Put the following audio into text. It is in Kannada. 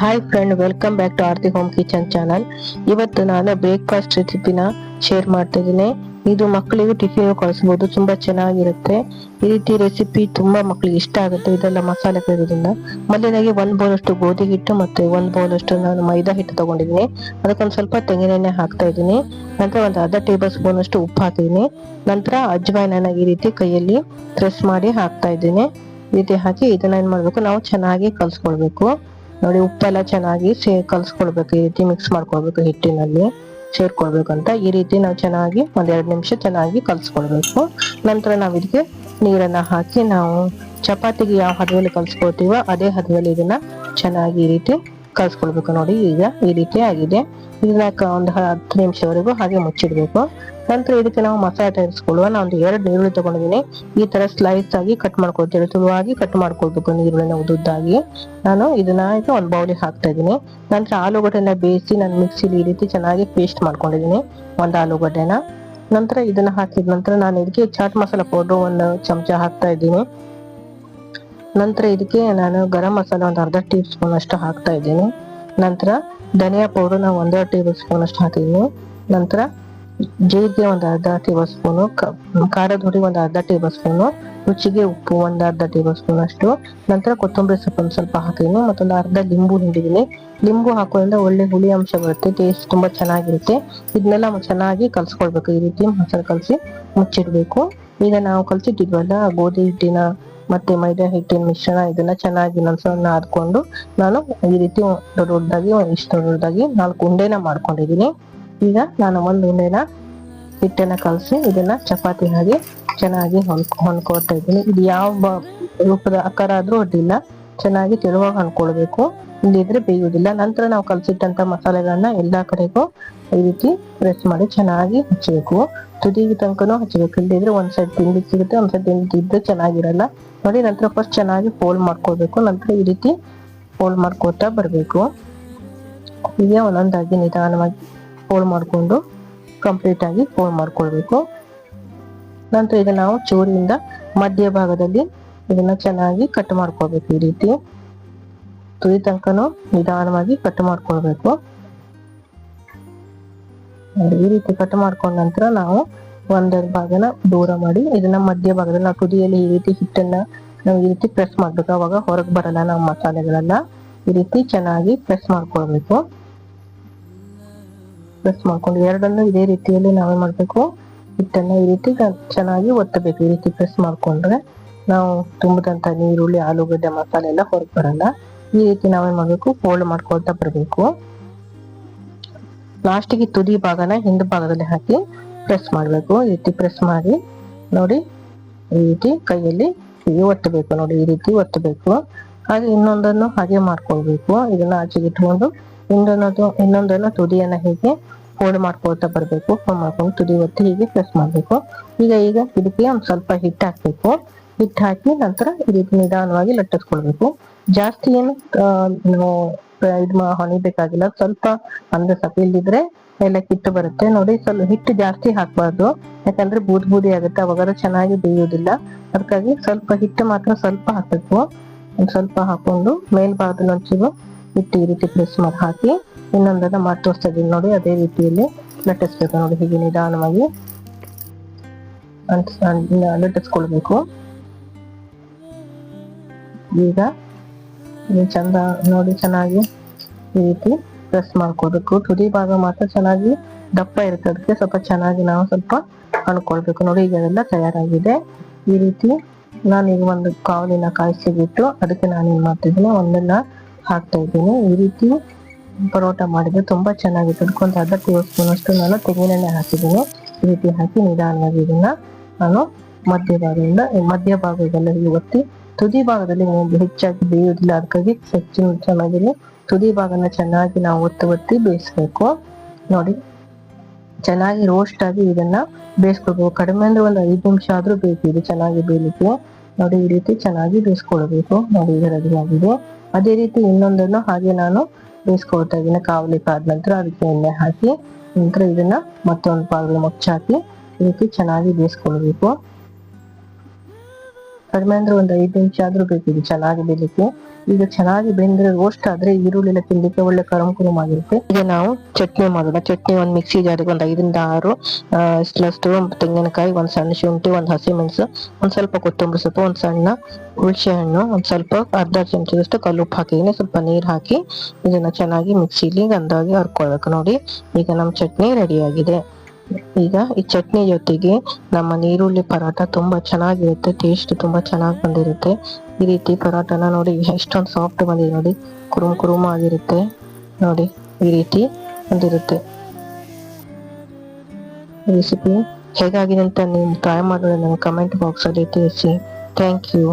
Hi friend welcome back to Aarti home kitchen channel ಇವತ್ತು ನಾನು ಬ್ರೇಕ್ಫಾಸ್ಟ್ ರೆಸಿಪಿನ ಶೇರ್ ಮಾಡ್ತಾ ಇದ್ದೀನಿ. ಇದು ಮಕ್ಕಳಿಗೂ ಟಿಫಿನ್ ಕಳಿಸ್ಬೋದು, ತುಂಬಾ ಚೆನ್ನಾಗಿರುತ್ತೆ. ಈ ರೀತಿ ರೆಸಿಪಿ ತುಂಬಾ ಮಕ್ಕಳಿಗೆ ಇಷ್ಟ ಆಗುತ್ತೆ, ಇದೆಲ್ಲ ಮಸಾಲೆ ಇರೋದ್ರಿಂದ ಮೊದಲನೇ ಒಂದ್ ಬೌಲ್ ಅಷ್ಟು ಗೋಧಿ ಹಿಟ್ಟು ಮತ್ತೆ ಒಂದ್ ಬೌಲ್ ಅಷ್ಟು ನಾನು ಮೈದಾ ಹಿಟ್ಟು ತಗೊಂಡಿದ್ದೀನಿ. ಅದಕ್ಕೊಂದ್ ಸ್ವಲ್ಪ ತೆಂಗಿನೆಣ್ಣೆ ಹಾಕ್ತಾ ಇದ್ದೀನಿ. ನಂತರ ಒಂದು ಅರ್ಧ ಟೇಬಲ್ ಸ್ಪೂನ್ ಅಷ್ಟು ಉಪ್ಪು ಹಾಕಿದ್ದೀನಿ. ನಂತರ ಅಜ್ವಾಯಿನ ಈ ರೀತಿ ಕೈಯಲ್ಲಿ ಪ್ರೆಸ್ ಮಾಡಿ ಹಾಕ್ತಾ ಇದ್ದೀನಿ. ಈ ರೀತಿ ಹಾಕಿ ಇದನ್ನ ಏನ್ ಮಾಡ್ಬೇಕು, ನಾವು ಚೆನ್ನಾಗಿ ಕಲ್ಸ್ಕೊಳ್ಬೇಕು. ನೋಡಿ, ಉಪ್ಪೆಲ್ಲ ಚೆನ್ನಾಗಿ ಸೇ, ಕಲ್ಸ್ಕೊಳ್ಬೇಕು. ಈ ರೀತಿ ಮಿಕ್ಸ್ ಮಾಡ್ಕೊಳ್ಬೇಕು ಹಿಟ್ಟಿನಲ್ಲಿ, ಸೇರ್ಕೊಳ್ಬೇಕಂತ. ಈ ರೀತಿ ನಾವು ಚೆನ್ನಾಗಿ ಒಂದೆರಡು ನಿಮಿಷ ಚೆನ್ನಾಗಿ ಕಲ್ಸ್ಕೊಳ್ಬೇಕು. ನಂತರ ನಾವು ಇದಕ್ಕೆ ನೀರನ್ನ ಹಾಕಿ ನಾವು ಚಪಾತಿಗೆ ಯಾವ ಹದದಲ್ಲಿ ಕಲ್ಸ್ಕೊಳ್ತೀವೋ ಅದೇ ಹದದಲ್ಲಿ ಇದನ್ನ ಚೆನ್ನಾಗಿ ಈ ರೀತಿ ಕಲ್ಸ್ಕೊಳ್ಬೇಕು. ನೋಡಿ, ಈಗ ಈ ರೀತಿ ಆಗಿದೆ. ಇದನ್ನ ಒಂದು ಹತ್ತು ನಿಮಿಷವರೆಗೂ ಹಾಗೆ ಮುಚ್ಚಿಡ್ಬೇಕು. ನಂತರ ಇದಕ್ಕೆ ನಾವು ಮಸಾಲೆ ತಯಾರಿಸ್ಕೊಳ್ಳುವ ನಾನು ಒಂದು ಎರಡು ಈರುಳ್ಳಿ ತಗೊಂಡಿದ್ದೀನಿ ಈ ತರ ಸ್ಲೈಸ್ ಆಗಿ ಕಟ್ ಮಾಡ್ಕೊಳ್ತೀನಿ ತುಳುವಾಗಿ ಕಟ್ ಮಾಡ್ಕೊಳ್ಬೇಕು ನೀರುಳ್ಳಿನ ಉದ್ದುದ್ದಾಗಿ. ನಾನು ಇದನ್ನ ಈಗ ಒಂದು ಬೌಲಿಗೆ ಹಾಕ್ತಾ ಇದ್ದೀನಿ ನಂತರ ಆಲೂಗಡ್ಡೆನ ಬೇಯಿಸಿ ನಾನು ಮಿಕ್ಸಿಲಿ ಈ ರೀತಿ ಚೆನ್ನಾಗಿ ಪೇಸ್ಟ್ ಮಾಡ್ಕೊಂಡಿದ್ದೀನಿ ಒಂದು ಆಲೂಗಡ್ಡೆನ. ನಂತರ ಇದನ್ನ ಹಾಕಿದ ನಂತರ ನಾನು ಇದಕ್ಕೆ ಚಾಟ್ ಮಸಾಲ ಪೌಡರ್ ಒಂದು ಚಮಚ ಹಾಕ್ತಾ ಇದ್ದೀನಿ. ನಂತರ ಇದಕ್ಕೆ ನಾನು ಗರಂ ಮಸಾಲ ಒಂದು ಅರ್ಧ ಟೀ ಸ್ಪೂನ್ ಅಷ್ಟು ಹಾಕ್ತಾ ಇದ್ದೀನಿ. ನಂತರ ಧನಿಯಾ ಪೌಡರ್ ನಾವು ಒಂದೆರಡು ಟೇಬಲ್ ಸ್ಪೂನ್ ಅಷ್ಟು ಹಾಕಿದ್ದೀನಿ ನಂತರ ಜೀರಿಗೆ ಒಂದು ಅರ್ಧ ಟೇಬಲ್ ಸ್ಪೂನು ಖಾರದ ಹುಡಿ ಒಂದು ಅರ್ಧ ಟೇಬಲ್ ಸ್ಪೂನು, ರುಚಿಗೆ ಉಪ್ಪು ಒಂದು ಅರ್ಧ ಟೇಬಲ್ ಸ್ಪೂನ್ ಅಷ್ಟು, ನಂತರ ಕೊತ್ತಂಬರಿ ಸೊಪ್ಪು ಒಂದು ಸ್ವಲ್ಪ ಹಾಕಿದ್ದೀನಿ ಮತ್ತೊಂದು ಅರ್ಧ ಲಿಂಬು ಹಿಂಡಿದ್ದೀನಿ ಲಿಂಬು ಹಾಕೋದ್ರಿಂದ ಒಳ್ಳೆ ಹುಳಿ ಅಂಶ ಬರುತ್ತೆ ಟೇಸ್ಟ್ ತುಂಬಾ ಚೆನ್ನಾಗಿರುತ್ತೆ. ಇದನ್ನೆಲ್ಲ ಚೆನ್ನಾಗಿ ಕಲ್ಸ್ಕೊಳ್ಬೇಕು, ಈ ರೀತಿ ಮೊಸರು ಕಲಸಿ ಮುಚ್ಚಿಡ್ಬೇಕು. ಈಗ ನಾವು ಕಲ್ಸಿಟ್ಟಿದ್ವಲ್ಲ ಗೋಧಿ ಹಿಟ್ಟಿನ ಮತ್ತೆ ಮೈದಾ ಹಿಟ್ಟಿನ ಮಿಶ್ರಣ ಇದನ್ನ ಚೆನ್ನಾಗಿ ನನ್ಸನ್ನ ನಾದ್ಕೊಂಡು, ನಾನು ಈ ರೀತಿ ದೊಡ್ಡ ದೊಡ್ಡದಾಗಿ, ಇಷ್ಟು ದೊಡ್ಡದಾಗಿ ನಾಲ್ಕು ಉಂಡೆನ ಮಾಡ್ಕೊಂಡಿದ್ದೀನಿ ಈಗ ನಾನು ಒಂದು ಉಂಡೆನ ಹಿಟ್ಟನ್ನ ಕಲಸಿ ಇದನ್ನ ಚಪಾತಿ ಹಾಗೆ ಚೆನ್ನಾಗಿ ಹೊಂದ್ ಹೊಂದ್ಕೊಳ್ತಾ ಇದ್ದೀನಿ. ಇದು ಯಾವ ರೂಪದ ಆಕಾರ ಆದ್ರೂ ಅಡ್ಡಿಲ್ಲ. ಚೆನ್ನಾಗಿ ತೆಳುವಾಗಿ ಹೊಂದ್ಕೊಳ್ಬೇಕು ಇಲ್ಲಿದ್ರೆ ಬೇಯುವುದಿಲ್ಲ. ನಂತರ ನಾವು ಕಲಸಿಟ್ಟಂತ ಮಸಾಲೆಗಳನ್ನ ಎಲ್ಲಾ ಕಡೆಗೂ ಈ ರೀತಿ ಪ್ರೆಸ್ ಮಾಡಿ ಚೆನ್ನಾಗಿ ಹಚ್ಚಬೇಕು ತುದಿಗೆ ತನಕನೂ ಹಚ್ಚಬೇಕು ಇಲ್ಲದಿದ್ರೆ ಒಂದ್ ಸೈಡ್ ತಿಂಡಿ ಸಿಗುತ್ತೆ, ಒಂದ್ ಸೈಡ್ ತಿಂಡಿ ಚೆನ್ನಾಗಿರಲ್ಲ. ನೋಡಿ, ನಂತರ ಫಸ್ಟ್ ಚೆನ್ನಾಗಿ ಫೋಲ್ಡ್ ಮಾಡ್ಕೋಬೇಕು ನಂತರ ಈ ರೀತಿ ಫೋಲ್ಡ್ ಮಾಡ್ಕೋತಾ ಬರ್ಬೇಕು. ಹೀಗೆ ಒಂದೊಂದಾಗಿ ನಿಧಾನವಾಗಿ ಫೋಲ್ಡ್ ಮಾಡಿಕೊಂಡು ಕಂಪ್ಲೀಟ್ ಆಗಿ ಫೋಲ್ಡ್ ಮಾಡ್ಕೊಳ್ಬೇಕು. ನಂತರ ಇದನ್ನ ನಾವು ಚೂರಿಯಿಂದ ಮಧ್ಯ ಭಾಗದಲ್ಲಿ ಇದನ್ನ ಚೆನ್ನಾಗಿ ಕಟ್ ಮಾಡ್ಕೊಳ್ಬೇಕು ಈ ರೀತಿ. ತುದಿ ತನಕನೂ ನಿಧಾನವಾಗಿ ಕಟ್ ಮಾಡ್ಕೊಳ್ಬೇಕು. ಈ ರೀತಿ ಕಟ್ ಮಾಡ್ಕೊಂಡ ನಂತರ ನಾವು ಒಂದೆರಡು ಭಾಗನ ದೂರ ಮಾಡಿ ಇದನ್ನ ಮಧ್ಯ ಭಾಗದಲ್ಲಿ ನಾವು ತುದಿಯಲ್ಲಿ ಈ ರೀತಿ ಹಿಟ್ಟನ್ನ ನಾವು ಈ ರೀತಿ ಪ್ರೆಸ್ ಮಾಡ್ಬೇಕು. ಅವಾಗ ಹೊರಗೆ ಬರಲ್ಲ ನಾವು ಮಸಾಲೆಗಳೆಲ್ಲ ಈ ರೀತಿ ಚೆನ್ನಾಗಿ ಪ್ರೆಸ್ ಮಾಡ್ಕೊಳ್ಬೇಕು. ಪ್ರೆಸ್ ಮಾಡ್ಕೊಂಡು ಎರಡನ್ನು ಇದೇ ರೀತಿಯಲ್ಲಿ ನಾವೇ ಮಾಡಬೇಕು. ಹಿಟ್ಟನ್ನು ಈ ರೀತಿ ಚೆನ್ನಾಗಿ ಒತ್ತಬೇಕು. ಈ ರೀತಿ ಪ್ರೆಸ್ ಮಾಡ್ಕೊಂಡ್ರೆ ನಾವು ತುಂಬಿದಂಥ ನೀರುಳ್ಳಿ, ಆಲೂಗಡ್ಡೆ, ಮಸಾಲೆ ಎಲ್ಲ ಹೊರಗೆ ಬರಲ್ಲ. ಈ ರೀತಿ ನಾವೇನ್ ಮಾಡಬೇಕು. ಫೋಲ್ಡ್ ಮಾಡ್ಕೊಳ್ತಾ ಬರಬೇಕು. ಲಾಸ್ಟಿಗೆ ತುದಿ ಭಾಗನ ಹಿಂದ ಭಾಗದಲ್ಲಿ ಹಾಕಿ ಪ್ರೆಸ್ ಮಾಡಬೇಕು. ಈ ರೀತಿ ಪ್ರೆಸ್ ಮಾಡಿ ನೋಡಿ ಈ ರೀತಿ ಕೈಯಲ್ಲಿ ಒತ್ತಬೇಕು. ನೋಡಿ ಈ ರೀತಿ ಒತ್ತಬೇಕು. ಹಾಗೆ ಇನ್ನೊಂದನ್ನು ಹಾಗೆ ಮಾಡ್ಕೊಳ್ಬೇಕು. ಇದನ್ನ ಆಚೆಗೆ ಇಟ್ಕೊಂಡು ಇನ್ನೊಂದು ಇನ್ನೊಂದನ್ನು ತುದಿಯನ್ನ ಹೀಗೆ ಫೋಲ್ಡ್ ಮಾಡ್ಕೊಳ್ತಾ ಬರ್ಬೇಕು ಫೋಲ್ಡ್ ಮಾಡ್ಕೊಂಡು ತುದಿ ಒತ್ತಿ ಹೀಗೆ ಪ್ರೆಸ್ ಮಾಡ್ಬೇಕು. ಈಗ ಈಗ ಇದಕ್ಕೆ ಒಂದ್ ಸ್ವಲ್ಪ ಹಿಟ್ಟು ಹಾಕ್ಬೇಕು. ಹಿಟ್ಟು ಹಾಕಿ ನಂತರ ರೀತಿ ನಿಧಾನವಾಗಿ ಲಟ್ಟಿಸ್ಕೊಳ್ಬೇಕು. ಜಾಸ್ತಿ ಏನು ಇದ್ ಹೊಣಿಬೇಕಾಗಿಲ್ಲ ಸ್ವಲ್ಪ ಅಂದ್ರೆ ಸ್ವಲ್ಪ ಇಲ್ದಿದ್ರೆ ಎಲ್ಲ ಕಿತ್ತು ಬರುತ್ತೆ. ನೋಡಿ, ಸ್ವಲ್ಪ ಹಿಟ್ಟು ಜಾಸ್ತಿ ಹಾಕ್ಬಾರ್ದು. ಯಾಕಂದ್ರೆ ಬೂದ್ ಬೂದಿ ಆಗುತ್ತೆ. ಅವಾಗ ಚೆನ್ನಾಗಿ ಬೇಯುವುದಿಲ್ಲ. ಅದಕ್ಕಾಗಿ ಸ್ವಲ್ಪ ಹಿಟ್ಟು ಮಾತ್ರ ಸ್ವಲ್ಪ ಹಾಕ್ಬೇಕು. ಸ್ವಲ್ಪ ಹಾಕೊಂಡು ಮೇಲ್ಭಾಗದಲ್ಲಿ ಒಂಚೂರು ಹಿಟ್ಟು ಈ ರೀತಿ ಪ್ರೆಸ್ ಮಾಡಿ ಹಾಕಿ ಇನ್ನೊಂದನ್ನ ಮಾಡಿ ತೋರಿಸ್ತಾ ಇದ್ದೀನಿ ನೋಡಿ, ಅದೇ ರೀತಿಯಲ್ಲಿ ಲಟ್ಟಿಸ್ಬೇಕು ನೋಡಿ, ಹೀಗೆ ನಿಧಾನವಾಗಿ ಲಟ್ಟಿಸ್ಕೊಳ್ಬೇಕು ಈಗ ಚಂದ ನೋಡಿ, ಚೆನ್ನಾಗಿ ಈ ರೀತಿ ಪ್ರೆಸ್ ಮಾಡ್ಕೋಬೇಕು. ತುದಿ ಭಾಗ ಮಾತ್ರ ಚೆನ್ನಾಗಿ ದಪ್ಪ ಇರುತ್ತೆ, ಅದಕ್ಕೆ ಸ್ವಲ್ಪ ಚೆನ್ನಾಗಿ ನಾವು ಸ್ವಲ್ಪ ಅನ್ಕೊಳ್ಬೇಕು. ನೋಡಿ, ಈಗ ಅದೆಲ್ಲ ತಯಾರಾಗಿದೆ. ಈ ರೀತಿ ನಾನು ಈಗ ಒಂದು ಕಾವಲಿನ ಕಾಯಿಸಿಬಿಟ್ಟು ಅದಕ್ಕೆ ನಾನು ಏನ್ ಮಾಡ್ತಿದ್ದೀನಿ ಒಂದನ್ನ ಹಾಕ್ತಾ ಇದ್ದೀನಿ. ಈ ರೀತಿ ಪರೋಟ ಮಾಡಿದ್ರೆ ತುಂಬಾ ಚೆನ್ನಾಗಿತ್ತು. ಅದಕ್ಕೊಂದು ಅರ್ಧ ಟೇಬಲ್ ಸ್ಪೂನ್ ಅಷ್ಟು ನಾನು ತೆಂಗಿನೆಣ್ಣೆ ಹಾಕಿದ್ದೀನಿ. ಈ ರೀತಿ ಹಾಕಿ ನಿಧಾನವಾಗಿ ಇದನ್ನ ನಾನು ಮಧ್ಯ ಭಾಗದಿಂದ, ಮಧ್ಯ ಭಾಗದಲ್ಲಿ ಒತ್ತಿ, ತುದಿ ಭಾಗದಲ್ಲಿ ಒಂದು ಹೆಚ್ಚಾಗಿ ಬೇಯೋದಿಲ್ಲ ಅದಕ್ಕಾಗಿ ಹೆಚ್ಚಿನ ಚೆನ್ನಾಗಿರಲಿ. ತುದಿ ಭಾಗನ ಚೆನ್ನಾಗಿ ನಾವು ಒತ್ತಿ ಒತ್ತಿ ಬೇಯಿಸ್ಬೇಕು. ನೋಡಿ, ಚೆನ್ನಾಗಿ ರೋಸ್ಟ್ ಆಗಿ ಇದನ್ನ ಬೇಯಿಸ್ಕೊಳ್ಬೇಕು. ಕಡಿಮೆ ಅಂದ್ರೆ ಒಂದು ಐದು ನಿಮಿಷ ಆದ್ರೂ ಬೇಕು ಇದು ಚೆನ್ನಾಗಿ ಬೇಯಲಿಕ್ಕೆ. ನೋಡಿ, ಈ ರೀತಿ ಚೆನ್ನಾಗಿ ಬೇಯಿಸ್ಕೊಳ್ಬೇಕು. ನೋಡಿ ರೆಡಿ ಆಗಿದೆ. ಅದೇ ರೀತಿ ಇನ್ನೊಂದನ್ನು ಹಾಗೆ ನಾನು ಬೇಯಿಸ್ಕೊಳ್ತಾ ಇದ್ದೀನಿ ಕಾವಲಿ ಕಾದ ನಂತರ ಅದಕ್ಕೆ ಎಣ್ಣೆ ಹಾಕಿ, ನಂತರ ಇದನ್ನ ಮತ್ತೊಂದು ಪಾಗಲು ಮುಚ್ಚಾಕಿ, ಇದಕ್ಕೆ ಚೆನ್ನಾಗಿ ಬೇಯಿಸ್ಕೊಳ್ಬೇಕು. ಕಡಿಮೆ ಅಂದ್ರೆ ಒಂದು ಐದು ನಿಮಿಷ ಆದ್ರೂ ಬೇಕು ಇದು ಚೆನ್ನಾಗಿ ಬೆಳಿಲಿಕ್ಕೆ ಈಗ ಚೆನ್ನಾಗಿ ಬೆಂದ್ರೆ ರೋಸ್ಟ್ ಆದ್ರೆ ಈರುಳ್ಳಿ ಎಲ್ಲ ತಿನ್ಲಿಕ್ಕೆ ಒಳ್ಳೆ ಕರಂ ಕುರುಮ್ ಆಗಿರುತ್ತೆ. ಈಗ ನಾವು ಚಟ್ನಿ ಮಾಡೋಣ. ಚಟ್ನಿ ಒಂದ್ ಮಿಕ್ಸಿ ಜಾರಿಗೆ ಒಂದ್ ಐದರಿಂದ ಆರು ಇಷ್ಟು ತೆಂಗಿನಕಾಯಿ, ಒಂದ್ ಸಣ್ಣ ಶುಂಠಿ, ಒಂದ್ ಹಸಿಮೆಣಸು, ಒಂದ್ ಸ್ವಲ್ಪ ಕೊತ್ತಂಬರಿ ಸೊಪ್ಪು, ಒಂದ್ ಸಣ್ಣ ಹುಣಸೆ ಹಣ್ಣು, ಒಂದ್ ಸ್ವಲ್ಪ ಅರ್ಧ ಚಮಚದಷ್ಟು ಕಲ್ಲುಪ್ಪು ಹಾಕಿದೀನಿ ಸ್ವಲ್ಪ ನೀರ್ ಹಾಕಿ, ಇದನ್ನ ಚೆನ್ನಾಗಿ ಮಿಕ್ಸಿಲಿ ಗಂಧವಾಗಿ ಹರ್ಕೊಳ್ಬೇಕು ನೋಡಿ. ಈಗ ನಮ್ ಚಟ್ನಿ ರೆಡಿ ಆಗಿದೆ. ಈಗ ಈ ಚಟ್ನಿ ಜೊತೆಗೆ ನಮ್ಮ ನೀರುಳ್ಳಿ ಪರಾಟ ತುಂಬಾ ಚೆನ್ನಾಗಿರುತ್ತೆ ಟೇಸ್ಟ್ ತುಂಬಾ ಚೆನ್ನಾಗಿ ಬಂದಿರುತ್ತೆ. ಈ ರೀತಿ ಪರಾಟನ ನೋಡಿ, ಎಷ್ಟೊಂದು ಸಾಫ್ಟ್ ಬಂದಿದೆ ನೋಡಿ. ಕುರುಮ್ ಕುರುಮ್ ಆಗಿರುತ್ತೆ ನೋಡಿ, ಈ ರೀತಿ ಬಂದಿರುತ್ತೆ. ರೆಸಿಪಿ ಹೇಗಾಗಿದೆ ಅಂತ ನೀವು ಟ್ರೈ ಮಾಡೋದು ನನ್ನ ಕಮೆಂಟ್ ಬಾಕ್ಸ್ ಅಲ್ಲಿ ತಿಳಿಸಿ. Thank you